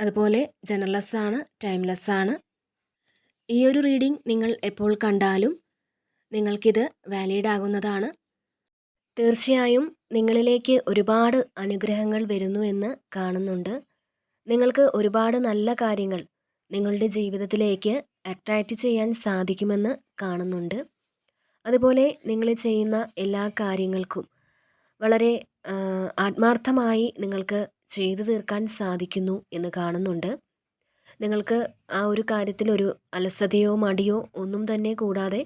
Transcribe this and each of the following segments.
അതുപോലെ ജനറലസ് ആണ് ടൈംലെസ് ആണ്. ഈ ഒരു റീഡിംഗ് നിങ്ങൾ എപ്പോൾ കണ്ടാലും നിങ്ങൾക്കിത് വാലിഡ് ആകുന്നതാണ്. തീർച്ചയായും നിങ്ങളിലേക്ക് ഒരുപാട് അനുഗ്രഹങ്ങൾ വരുന്നു എന്ന് കാണുന്നുണ്ട്. നിങ്ങൾക്ക് ഒരുപാട് നല്ല കാര്യങ്ങൾ നിങ്ങളുടെ ജീവിതത്തിലേക്ക് അട്രാക്റ്റ് ചെയ്യാൻ സാധിക്കുമെന്ന് കാണുന്നുണ്ട്. അതുപോലെ നിങ്ങൾ ചെയ്യുന്ന എല്ലാ കാര്യങ്ങൾക്കും വളരെ ആത്മാർത്ഥമായി നിങ്ങൾക്ക് ചെയ്തു തീർക്കാൻ സാധിക്കുന്നു എന്ന് കാണുന്നുണ്ട്. നിങ്ങൾക്ക് ആ ഒരു കാര്യത്തിൽ ഒരു അലസതയോ മടിയോ ഒന്നും തന്നെ കൂടാതെ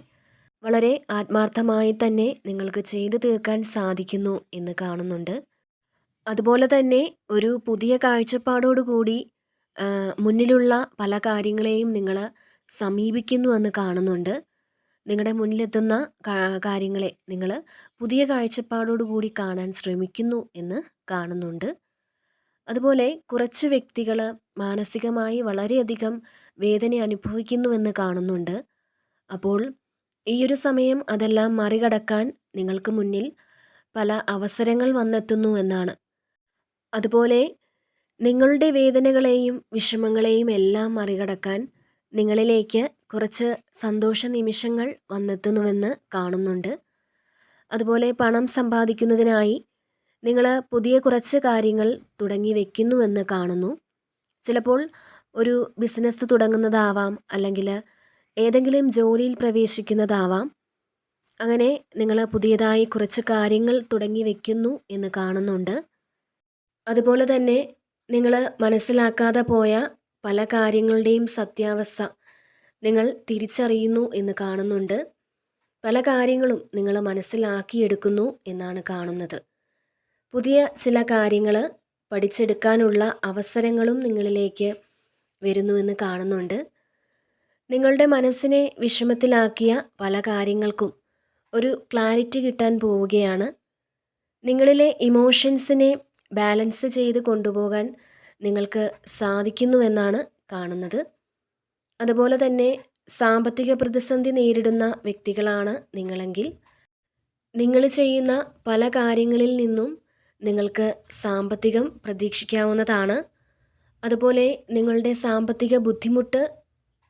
വളരെ ആത്മാർത്ഥമായി തന്നെ നിങ്ങൾക്ക് ചെയ്തു തീർക്കാൻ സാധിക്കുന്നു എന്ന് കാണുന്നുണ്ട്. അതുപോലെ തന്നെ ഒരു പുതിയ കാഴ്ചപ്പാടോടുകൂടി മുന്നിലുള്ള പല കാര്യങ്ങളെയും നിങ്ങൾ സമീപിക്കുന്നു എന്ന് കാണുന്നുണ്ട്. നിങ്ങളുടെ മുന്നിലെത്തുന്ന കാര്യങ്ങളെ നിങ്ങൾ പുതിയ കാഴ്ചപ്പാടോടുകൂടി കാണാൻ ശ്രമിക്കുന്നു എന്ന് കാണുന്നുണ്ട്. അതുപോലെ കുറച്ച് വ്യക്തികൾ മാനസികമായി വളരെയധികം വേദന അനുഭവിക്കുന്നുവെന്ന് കാണുന്നുണ്ട്. അപ്പോൾ ഈ ഒരു സമയം അതെല്ലാം മറികടക്കാൻ നിങ്ങൾക്ക് മുന്നിൽ പല അവസരങ്ങൾ വന്നെത്തുന്നു എന്നാണ്. അതുപോലെ നിങ്ങളുടെ വേദനകളെയും വിഷമങ്ങളെയും എല്ലാം മറികടക്കാൻ നിങ്ങളിലേക്ക് കുറച്ച് സന്തോഷ നിമിഷങ്ങൾ വന്നെത്തുന്നുവെന്ന് കാണുന്നുണ്ട്. അതുപോലെ പണം സമ്പാദിക്കുന്നതിനായി നിങ്ങൾ പുതിയ കുറച്ച് കാര്യങ്ങൾ തുടങ്ങി വെക്കുന്നുവെന്ന് കാണുന്നു. ചിലപ്പോൾ ഒരു ബിസിനസ് തുടങ്ങുന്നതാവാം അല്ലെങ്കിൽ ഏതെങ്കിലും ജോലിയിൽ പ്രവേശിക്കുന്നതാവാം. അങ്ങനെ നിങ്ങൾ പുതിയതായി കുറച്ച് കാര്യങ്ങൾ തുടങ്ങി വെക്കുന്നു എന്ന് കാണുന്നുണ്ട്. അതുപോലെ തന്നെ നിങ്ങൾ മനസ്സിലാക്കാതെ പോയ പല കാര്യങ്ങളുടെയും സത്യാവസ്ഥ നിങ്ങൾ തിരിച്ചറിയുന്നു എന്ന് കാണുന്നുണ്ട്. പല കാര്യങ്ങളും നിങ്ങൾ മനസ്സിലാക്കിയെടുക്കുന്നു എന്നാണ് കാണുന്നത്. പുതിയ ചില കാര്യങ്ങൾ പഠിച്ചെടുക്കാനുള്ള അവസരങ്ങളും നിങ്ങളിലേക്ക് വരുന്നുവെന്ന് കാണുന്നുണ്ട്. നിങ്ങളുടെ മനസ്സിനെ വിഷമത്തിലാക്കിയ പല കാര്യങ്ങൾക്കും ഒരു ക്ലാരിറ്റി കിട്ടാൻ പോവുകയാണ്. നിങ്ങളിലെ ഇമോഷൻസിനെ ബാലൻസ് ചെയ്ത് കൊണ്ടുപോകാൻ നിങ്ങൾക്ക് സാധിക്കുന്നുവെന്നാണ് കാണുന്നത്. അതുപോലെ തന്നെ സാമ്പത്തിക പ്രതിസന്ധി നേരിടുന്ന വ്യക്തികളാണ് നിങ്ങളെങ്കിൽ. നിങ്ങൾ ചെയ്യുന്ന പല കാര്യങ്ങളിൽ നിന്നും നിങ്ങൾക്ക് സാമ്പത്തികം പ്രതീക്ഷിക്കാവുന്നതാണ്. അതുപോലെ നിങ്ങളുടെ സാമ്പത്തിക ബുദ്ധിമുട്ട്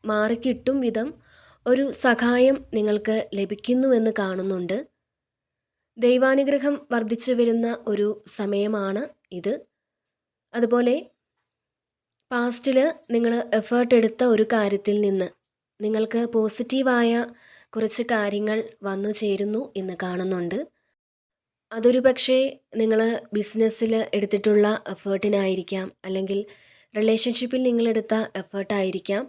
മാറിക്കിട്ടും വിധം ഒരു സഹായം നിങ്ങൾക്ക് ലഭിക്കുന്നുവെന്ന് കാണുന്നുണ്ട്. ദൈവാനുഗ്രഹം വർദ്ധിച്ചു വരുന്ന ഒരു സമയമാണ് ഇത്. അതുപോലെ പാസ്റ്റിൽ നിങ്ങൾ എഫേർട്ട് എടുത്ത ഒരു കാര്യത്തിൽ നിന്ന് നിങ്ങൾക്ക് പോസിറ്റീവായ കുറച്ച് കാര്യങ്ങൾ വന്നു ചേരുന്നു എന്ന് കാണുന്നുണ്ട്. അതൊരു പക്ഷേ നിങ്ങൾ ബിസിനസ്സിൽ എടുത്തിട്ടുള്ള എഫേർട്ടിനായിരിക്കാം. അല്ലെങ്കിൽ റിലേഷൻഷിപ്പിൽ നിങ്ങളെടുത്ത എഫേർട്ടായിരിക്കാം.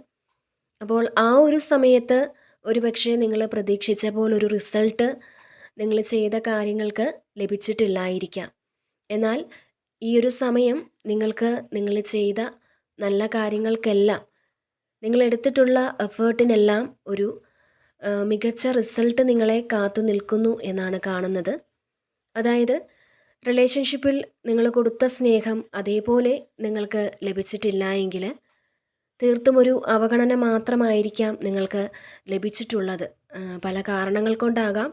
അപ്പോൾ ആ ഒരു സമയത്ത് ഒരു പക്ഷേ നിങ്ങൾ പ്രതീക്ഷിച്ച പോലൊരു റിസൾട്ട് നിങ്ങൾ ചെയ്ത കാര്യങ്ങൾക്ക് ലഭിച്ചിട്ടില്ലായിരിക്കാം. എന്നാൽ ഈ ഒരു സമയം നിങ്ങൾക്ക് നിങ്ങൾ ചെയ്ത നല്ല കാര്യങ്ങൾക്കെല്ലാം നിങ്ങൾ എടുത്തിട്ടുള്ള എഫേർട്ടിനെല്ലാം ഒരു മികച്ച റിസൾട്ട് നിങ്ങളെ കാത്തു നിൽക്കുന്നു എന്നാണ് കാണുന്നത്. അതായത് റിലേഷൻഷിപ്പിൽ നിങ്ങൾ കൊടുത്ത സ്നേഹം അതേപോലെ നിങ്ങൾക്ക് ലഭിച്ചിട്ടില്ല എങ്കിൽ തീർത്തും ഒരു അവഗണന മാത്രമായിരിക്കാം നിങ്ങൾക്ക് ലഭിച്ചിട്ടുള്ളത്. പല കാരണങ്ങൾ കൊണ്ടാകാം.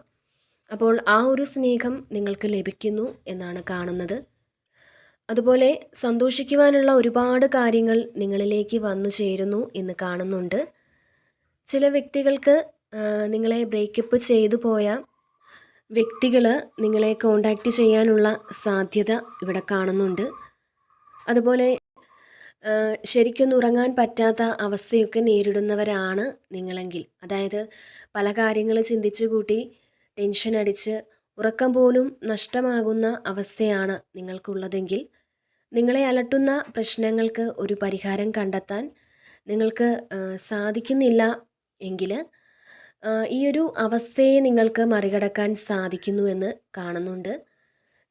അപ്പോൾ ആ ഒരു സ്നേഹം നിങ്ങൾക്ക് ലഭിക്കുന്നു എന്നാണ് കാണുന്നത്. അതുപോലെ സന്തോഷിക്കുവാനുള്ള ഒരുപാട് കാര്യങ്ങൾ നിങ്ങളിലേക്ക് വന്നു ചേരുന്നു എന്ന് കാണുന്നുണ്ട്. ചില വ്യക്തികൾക്ക് നിങ്ങളെ ബ്രേക്കപ്പ് ചെയ്തു പോയ വ്യക്തികൾ നിങ്ങളെ കോണ്ടാക്റ്റ് ചെയ്യാനുള്ള സാധ്യത ഇവിടെ കാണുന്നുണ്ട്. അതുപോലെ ശരിക്കൊന്നും ഉറങ്ങാൻ പറ്റാത്ത അവസ്ഥയൊക്കെ നേരിടുന്നവരാണ് നിങ്ങളെങ്കിൽ. അതായത് പല കാര്യങ്ങൾ ചിന്തിച്ചു കൂട്ടി ടെൻഷൻ അടിച്ച് ഉറക്കം പോലും നഷ്ടമാകുന്ന അവസ്ഥയാണ് നിങ്ങൾക്കുള്ളതെങ്കിൽ നിങ്ങളെ അലട്ടുന്ന പ്രശ്നങ്ങൾക്ക് ഒരു പരിഹാരം കണ്ടെത്താൻ നിങ്ങൾക്ക് സാധിക്കുന്നില്ല എങ്കിൽ ഈ ഒരു അവസ്ഥയെ നിങ്ങൾക്ക് മറികടക്കാൻ സാധിക്കുന്നു എന്ന് കാണുന്നുണ്ട്.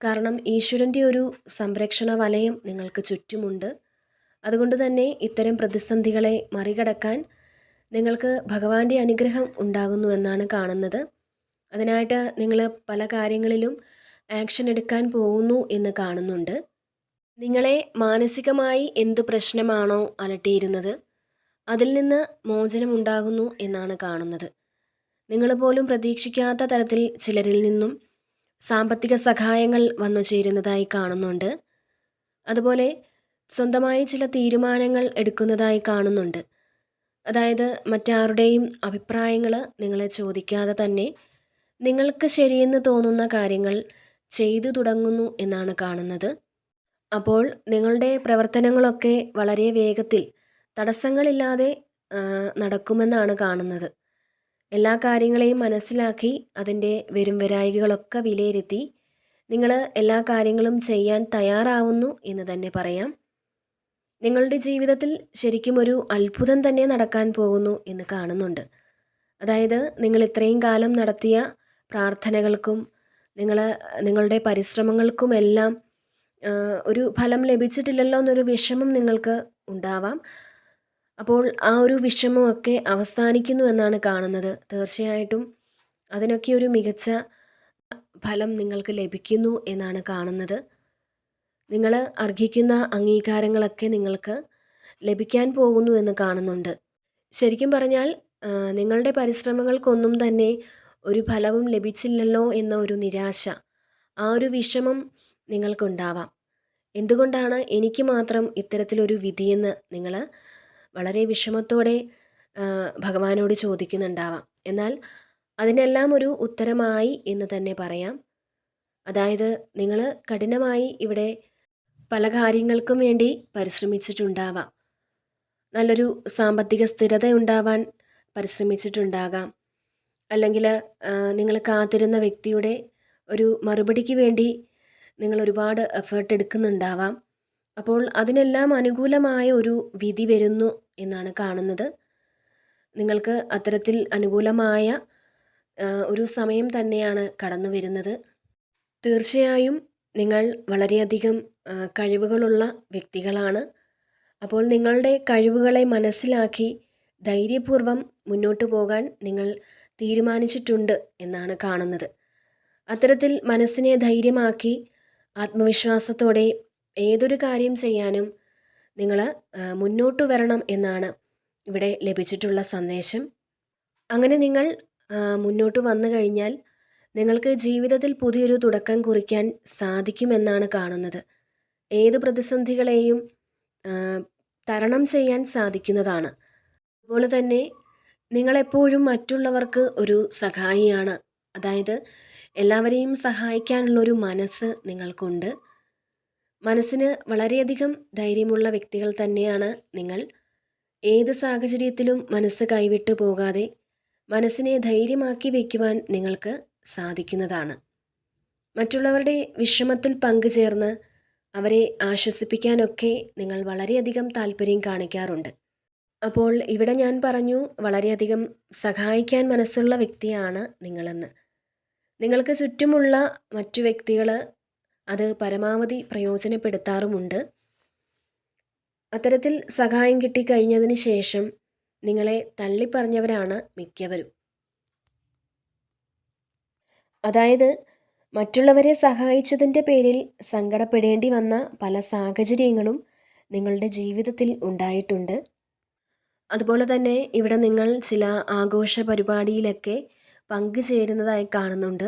കാരണം ഈശ്വരന്റെ ഒരു സംരക്ഷണ വലയം നിങ്ങൾക്ക് ചുറ്റുമുണ്ട്. അതുകൊണ്ട് തന്നെ ഇത്തരം പ്രതിസന്ധികളെ മറികടക്കാൻ നിങ്ങൾക്ക് ഭഗവാന്റെ അനുഗ്രഹം ഉണ്ടാകുന്നു എന്നാണ് കാണുന്നത്. അതിനായിട്ട് നിങ്ങൾ പല കാര്യങ്ങളിലും ആക്ഷൻ എടുക്കാൻ പോകുന്നു എന്ന് കാണുന്നുണ്ട്. നിങ്ങളെ മാനസികമായി എന്ത് പ്രശ്നമാണോ അലട്ടിയിരുന്നത് അതിൽ നിന്ന് മോചനമുണ്ടാകുന്നു എന്നാണ് കാണുന്നത്. നിങ്ങൾ പോലും പ്രതീക്ഷിക്കാത്ത തരത്തിൽ ചിലരിൽ നിന്നും സാമ്പത്തിക സഹായങ്ങൾ വന്നു ചേരുന്നതായി കാണുന്നുണ്ട്. അതുപോലെ സ്വന്തമായി ചില തീരുമാനങ്ങൾ എടുക്കുന്നതായി കാണുന്നുണ്ട്. അതായത് മറ്റാരുടെയും അഭിപ്രായങ്ങൾ നിങ്ങളെ ചോദിക്കാതെ തന്നെ നിങ്ങൾക്ക് ശരിയെന്ന് തോന്നുന്ന കാര്യങ്ങൾ ചെയ്തു തുടങ്ങുന്നു എന്നാണ് കാണുന്നത്. അപ്പോൾ നിങ്ങളുടെ പ്രവർത്തനങ്ങളൊക്കെ വളരെ വേഗത്തിൽ തടസ്സങ്ങളില്ലാതെ നടക്കുമെന്നാണ് കാണുന്നത്. എല്ലാ കാര്യങ്ങളെയും മനസ്സിലാക്കി അതിന്റെ വരും വരായികളൊക്കെ വിലയിരുത്തി നിങ്ങൾ എല്ലാ കാര്യങ്ങളും ചെയ്യാൻ തയ്യാറാവുന്നു എന്ന് തന്നെ പറയാം. നിങ്ങളുടെ ജീവിതത്തിൽ ശരിക്കും ഒരു അത്ഭുതം തന്നെ നടക്കാൻ പോകുന്നു എന്ന് കാണുന്നുണ്ട്. അതായത് നിങ്ങൾ ഇത്രയും കാലം നടത്തിയ പ്രാർത്ഥനകൾക്കും നിങ്ങൾ നിങ്ങളുടെ പരിശ്രമങ്ങൾക്കുമെല്ലാം ഒരു ഫലം ലഭിച്ചിട്ടില്ലല്ലോ എന്നൊരു വിഷമം നിങ്ങൾക്ക് ഉണ്ടാവാം. അപ്പോൾ ആ ഒരു വിഷമമൊക്കെ അവസാനിക്കുന്നു എന്നാണ് കാണുന്നത്. തീർച്ചയായിട്ടും അതിനൊക്കെ ഒരു മികച്ച ഫലം നിങ്ങൾക്ക് ലഭിക്കുന്നു എന്നാണ് കാണുന്നത്. നിങ്ങൾ അർഹിക്കുന്ന അംഗീകാരങ്ങളൊക്കെ നിങ്ങൾക്ക് ലഭിക്കാൻ പോകുന്നു എന്ന് കാണുന്നുണ്ട്. ശരിക്കും പറഞ്ഞാൽ നിങ്ങളുടെ പരിശ്രമങ്ങൾക്കൊന്നും തന്നെ ഒരു ഫലവും ലഭിച്ചില്ലല്ലോ എന്ന ഒരു നിരാശ ആ ഒരു വിഷമം നിങ്ങൾക്കുണ്ടാവാം. എന്തുകൊണ്ടാണ് എനിക്ക് മാത്രം ഇത്തരത്തിലൊരു വിധിയെന്ന് നിങ്ങൾ വളരെ വിഷമത്തോടെ ഭഗവാനോട് ചോദിക്കുന്നുണ്ടാവാം. എന്നാൽ അതിനെല്ലാം ഒരു ഉത്തരമായി എന്ന് തന്നെ പറയാം. അതായത് നിങ്ങൾ കഠിനമായി ഇവിടെ പല കാര്യങ്ങൾക്കും വേണ്ടി പരിശ്രമിച്ചിട്ടുണ്ടാവാം. നല്ലൊരു സാമ്പത്തിക സ്ഥിരത ഉണ്ടാവാൻ പരിശ്രമിച്ചിട്ടുണ്ടാകാം. അല്ലെങ്കിൽ നിങ്ങൾ കാത്തിരുന്ന വ്യക്തിയുടെ ഒരു മറുപടിക്ക് വേണ്ടി നിങ്ങൾ ഒരുപാട് എഫേർട്ട് എടുക്കുന്നുണ്ടാവാം. അപ്പോൾ അതിനെല്ലാം അനുകൂലമായ ഒരു വിധി വരുന്നു എന്നാണ് കാണുന്നത്. നിങ്ങൾക്ക് അത്തരത്തിൽ അനുകൂലമായ ഒരു സമയം തന്നെയാണ് കടന്നു വരുന്നത്. തീർച്ചയായും നിങ്ങൾ വളരെയധികം കഴിവുകളുള്ള വ്യക്തികളാണ്. അപ്പോൾ നിങ്ങളുടെ കഴിവുകളെ മനസ്സിലാക്കി ധൈര്യപൂർവം മുന്നോട്ട് പോകാൻ നിങ്ങൾ തീരുമാനിച്ചിട്ടുണ്ട് എന്നാണ് കാണുന്നത്. അത്തരത്തിൽ മനസ്സിനെ ധൈര്യമാക്കി ആത്മവിശ്വാസത്തോടെ ഏതൊരു കാര്യം ചെയ്യാനും നിങ്ങൾ മുന്നോട്ട് വരണം എന്നാണ് ഇവിടെ ലഭിച്ചിട്ടുള്ള സന്ദേശം. അങ്ങനെ നിങ്ങൾ മുന്നോട്ട് വന്നു കഴിഞ്ഞാൽ നിങ്ങൾക്ക് ജീവിതത്തിൽ പുതിയൊരു തുടക്കം കുറിക്കാൻ സാധിക്കുമെന്നാണ് കാണുന്നത്. ഏത് പ്രതിസന്ധികളെയും തരണം ചെയ്യാൻ സാധിക്കുന്നതാണ്. അതുപോലെ തന്നെ നിങ്ങളെപ്പോഴും മറ്റുള്ളവർക്ക് ഒരു സഹായിയാണ്. അതായത് എല്ലാവരെയും സഹായിക്കാനുള്ളൊരു മനസ്സ് നിങ്ങൾക്കുണ്ട്. മനസ്സിന് വളരെയധികം ധൈര്യമുള്ള വ്യക്തികൾ തന്നെയാണ് നിങ്ങൾ. ഏത് സാഹചര്യത്തിലും മനസ്സ് കൈവിട്ടു പോകാതെ മനസ്സിനെ ധൈര്യമാക്കി വയ്ക്കുവാൻ നിങ്ങൾക്ക് സാധിക്കുന്നതാണ്. മറ്റുള്ളവരുടെ വിഷമത്തിൽ പങ്കുചേർന്ന് അവരെ ആശ്വസിപ്പിക്കാനൊക്കെ നിങ്ങൾ വളരെയധികം താല്പര്യം കാണിക്കാറുണ്ട്. അപ്പോൾ ഇവിടെ ഞാൻ പറഞ്ഞു വളരെയധികം സഹായിക്കാൻ മനസ്സുള്ള വ്യക്തിയാണ് നിങ്ങളെന്ന്. നിങ്ങൾക്ക് ചുറ്റുമുള്ള മറ്റു വ്യക്തികൾ അത് പരമാവധി പ്രയോജനപ്പെടുത്താറുമുണ്ട്. അത്തരത്തിൽ സഹായം കിട്ടിക്കഴിഞ്ഞതിന് ശേഷം നിങ്ങളെ തള്ളിപ്പറഞ്ഞവരാണ് മിക്കവരും. അതായത് മറ്റുള്ളവരെ സഹായിച്ചതിന്റെ പേരിൽ സങ്കടപ്പെടേണ്ടി വന്ന പല സാഹചര്യങ്ങളും നിങ്ങളുടെ ജീവിതത്തിൽ ഉണ്ടായിട്ടുണ്ട്. അതുപോലെ തന്നെ ഇവിടെ നിങ്ങൾ ചില ആഘോഷ പരിപാടിയിലൊക്കെ പങ്കുചേരുന്നതായി കാണുന്നുണ്ട്.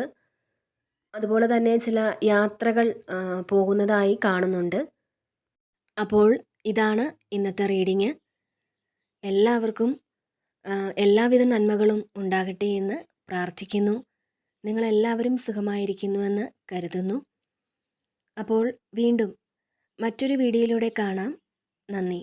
അതുപോലെ തന്നെ ചില യാത്രകൾ പോകുന്നതായി കാണുന്നുണ്ട്. അപ്പോൾ ഇതാണ് ഇന്നത്തെ റീഡിങ്. എല്ലാവർക്കും എല്ലാവിധ നന്മകളും ഉണ്ടാകട്ടെ എന്ന് പ്രാർത്ഥിക്കുന്നു. നിങ്ങളെല്ലാവരും സുഖമായിരിക്കുന്നുവെന്ന് കരുതുന്നു. അപ്പോൾ വീണ്ടും മറ്റൊരു വീഡിയോയിലൂടെ കാണാം. നന്ദി.